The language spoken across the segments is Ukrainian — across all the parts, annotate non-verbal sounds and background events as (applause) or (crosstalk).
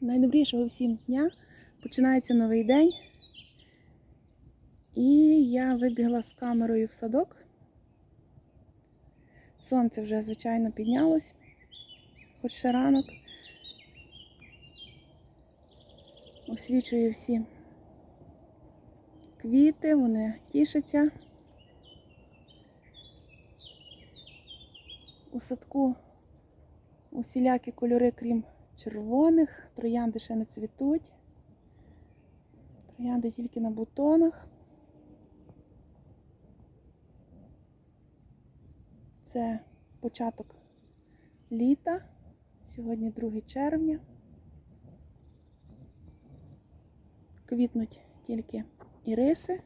найдобрішого всім дня. Починається новий день. І я вибігла з камерою в садок. Сонце вже, звичайно, піднялось, хоч ще ранок. Освічує всі квіти, вони тішаться. У садку усілякі кольори, крім червоних, троянди ще не цвітуть. Троянди тільки на бутонах. Це початок літа. Сьогодні 2 червня. Квітнуть тільки іриси.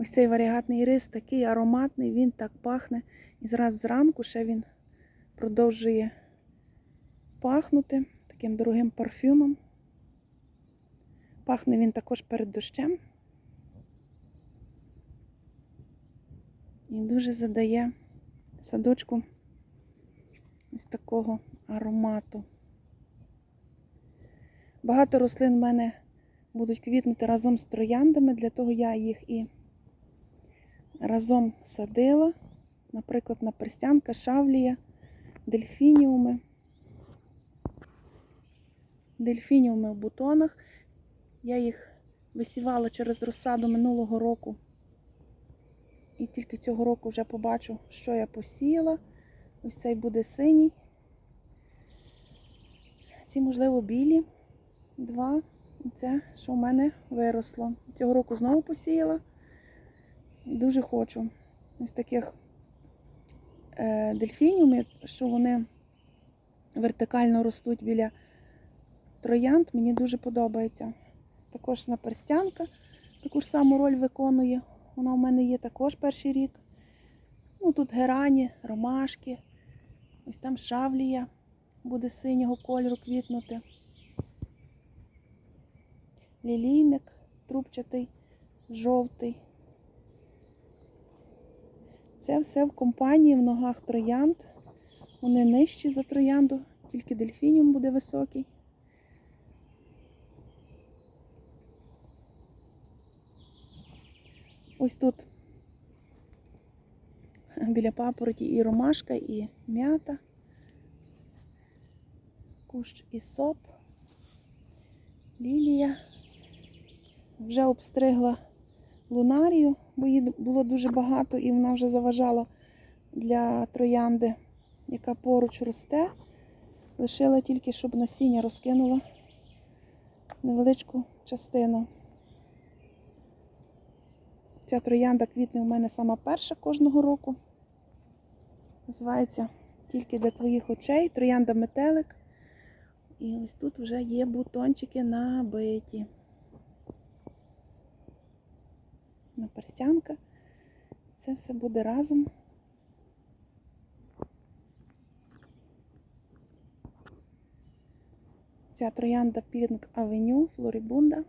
Ось цей варігатний рис такий ароматний, він так пахне. І зараз зранку ще він продовжує пахнути таким дорогим парфюмом. Пахне він також перед дощем. І дуже задає садочку ось такого аромату. Багато рослин в мене будуть квітнути разом з трояндами, для того я їх і разом садила, наприклад, наперстянка, шавлія, дельфініуми. Дельфініуми в бутонах. Я їх висівала через розсаду минулого року. І тільки цього року вже побачу, що я посіяла. Ось цей буде синій. Ці, можливо, білі. Два. І це, що в мене виросло. Цього року знову посіяла. Дуже хочу ось таких е, дельфінів, що вони вертикально ростуть біля троянд. Мені дуже подобається. Також наперстянка таку ж саму роль виконує. Вона в мене є також перший рік. Ну, Тут герані, ромашки, ось там шавлія буде синього кольору квітнути. Лілійник трубчатий, жовтий. Це все в компанії в ногах троянд. Вони нижчі за троянду, тільки дельфініум буде високий. Ось тут біля папороті і ромашка, і м'ята, кущ і соп, лілія. Вже обстригла лунарію, бо її було дуже багато і вона вже заважала для троянди, яка поруч росте. Лишила тільки, щоб насіння розкинула невеличку частину. Ця троянда квітне у мене сама перша кожного року. Називається тільки для твоїх очей. Троянда метелик. І ось тут вже є бутончики набиті. Наперстянка. Це все буде разом. Ця троянда Pink Avenue, Флорибунда.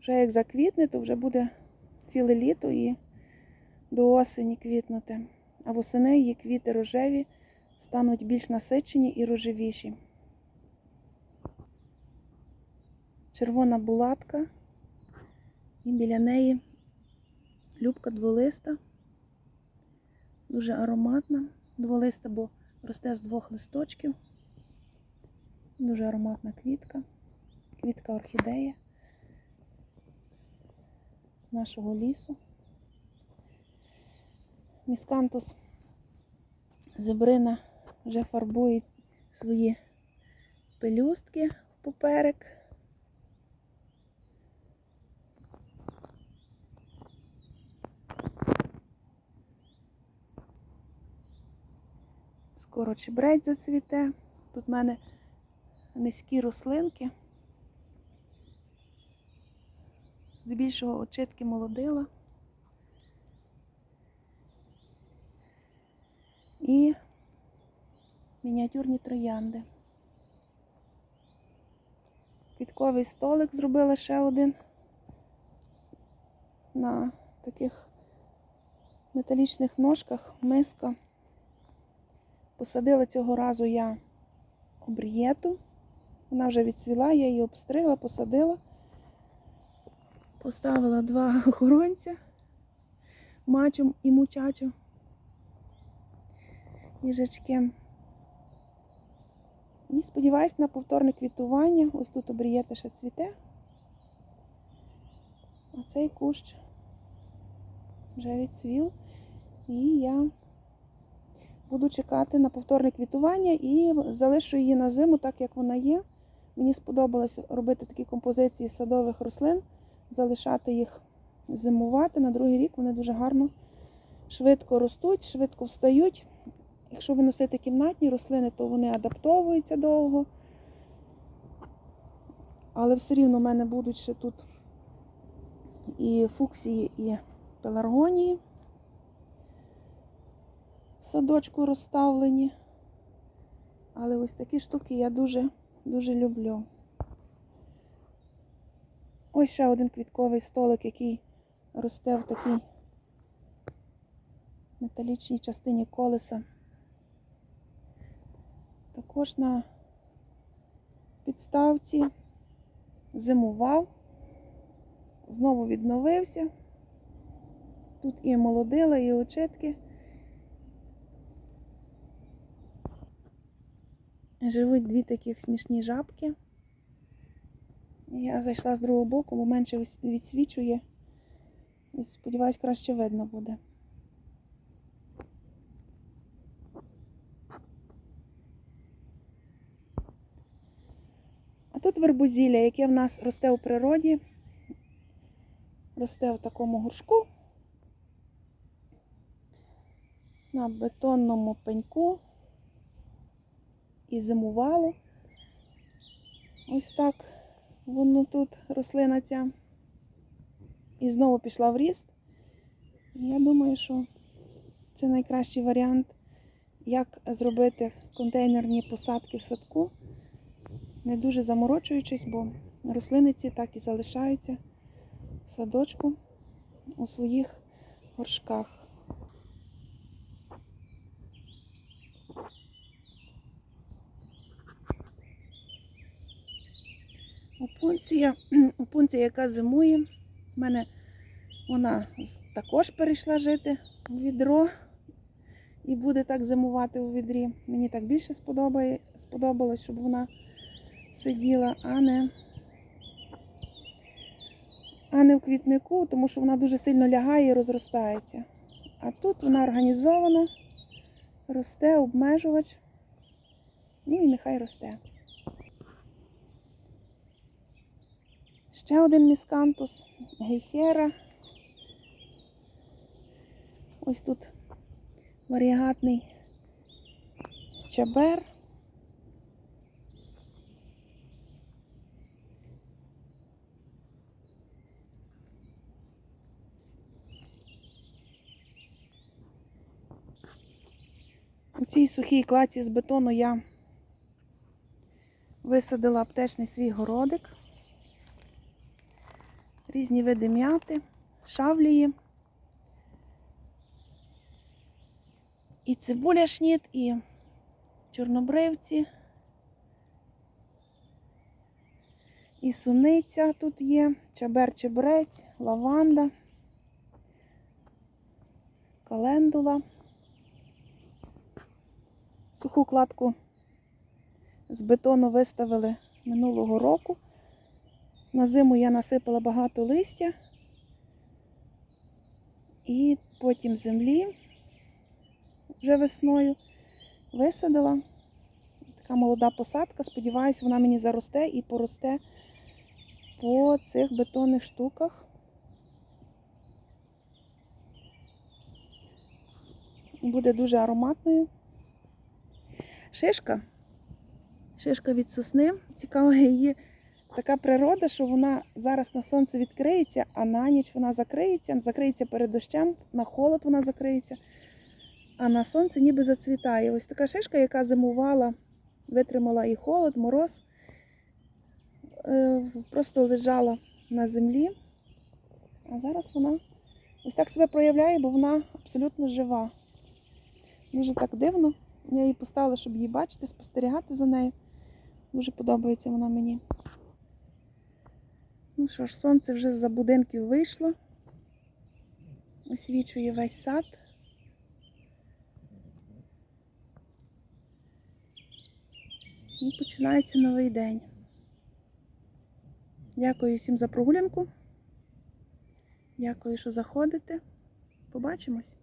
Вже як заквітне, то вже буде ціле літо і до осені квітнути. А восени її квіти рожеві стануть більш насичені і рожевіші. Червона булатка. І біля неї любка дволиста. Дуже ароматна. Дволиста, бо росте з двох листочків. Дуже ароматна квітка. Квітка орхідея з нашого лісу. Міскантус зебрина вже фарбує свої пелюстки в поперек. Скоро чебрець зацвіте. Тут в мене низькі рослинки. Здебільшого очитки молодила. І мініатюрні троянди. Квітковий столик зробила ще один на таких металічних ножках миска. Посадила цього разу я обрієту. Вона вже відцвіла, я її обстригла, посадила. Поставила два (laughs) охоронця мачом і мучачо. Їжачки. І сподіваюсь на повторне квітування. Ось тут обрієта ще цвіте. А цей кущ вже відцвів. І я буду чекати на повторне квітування і залишу її на зиму, так як вона є. Мені сподобалось робити такі композиції садових рослин, залишати їх зимувати. На другий рік вони дуже гарно, швидко ростуть, швидко встають. Якщо виносити кімнатні рослини, то вони адаптовуються довго. Але все рівно в мене будуть ще тут і фуксії, і пеларгонії садочку розставлені. Але ось такі штуки я дуже, дуже люблю. Ось ще один квітковий столик, який росте в такій металічній частині колеса. Також на підставці зимував, знову відновився. Тут і молодила, і очитки. Живуть дві таких смішні жабки. Я зайшла з другого боку, бо менше відсвічує. І сподіваюсь, краще видно буде. А тут вербузілля, яке в нас росте у природі, росте в такому горшку на бетонному пеньку і зимувало. Ось так воно тут рослина ця. І знову пішла в ріст. Я думаю, що це найкращий варіант, як зробити контейнерні посадки в садку, не дуже заморочуючись, бо рослини ці так і залишаються в садочку у своїх горшках. Опунція, опунція, яка зимує, в мене вона також перейшла жити у відро і буде так зимувати у відрі. Мені так більше сподобалось, щоб вона сиділа, а не, а не в квітнику, тому що вона дуже сильно лягає і розростається. А тут вона організована, росте обмежувач. Ну і нехай росте. Ще один міскантус, гейхера. Ось тут варіагатний чабер. У цій сухій клаці з бетону я висадила аптечний свій городик різні види м'яти, шавлії. І цибуля шніт, і чорнобривці, і суниця тут є, чабер-чебрець, лаванда, календула. Суху кладку з бетону виставили минулого року. На зиму я насипала багато листя і потім землі вже весною висадила. Така молода посадка. Сподіваюсь, вона мені заросте і поросте по цих бетонних штуках. Буде дуже ароматною. Шишка. Шишка від сосни. Цікаво її. Така природа, що вона зараз на сонце відкриється, а на ніч вона закриється, закриється перед дощем, на холод вона закриється, а на сонце ніби зацвітає. Ось така шишка, яка зимувала, витримала і холод, мороз, е, просто лежала на землі, а зараз вона ось так себе проявляє, бо вона абсолютно жива. Дуже так дивно. Я її поставила, щоб її бачити, спостерігати за нею. Дуже подобається вона мені. Ну що ж, сонце вже з-за будинків вийшло. Освічує весь сад. І починається новий день. Дякую всім за прогулянку. Дякую, що заходите. Побачимось.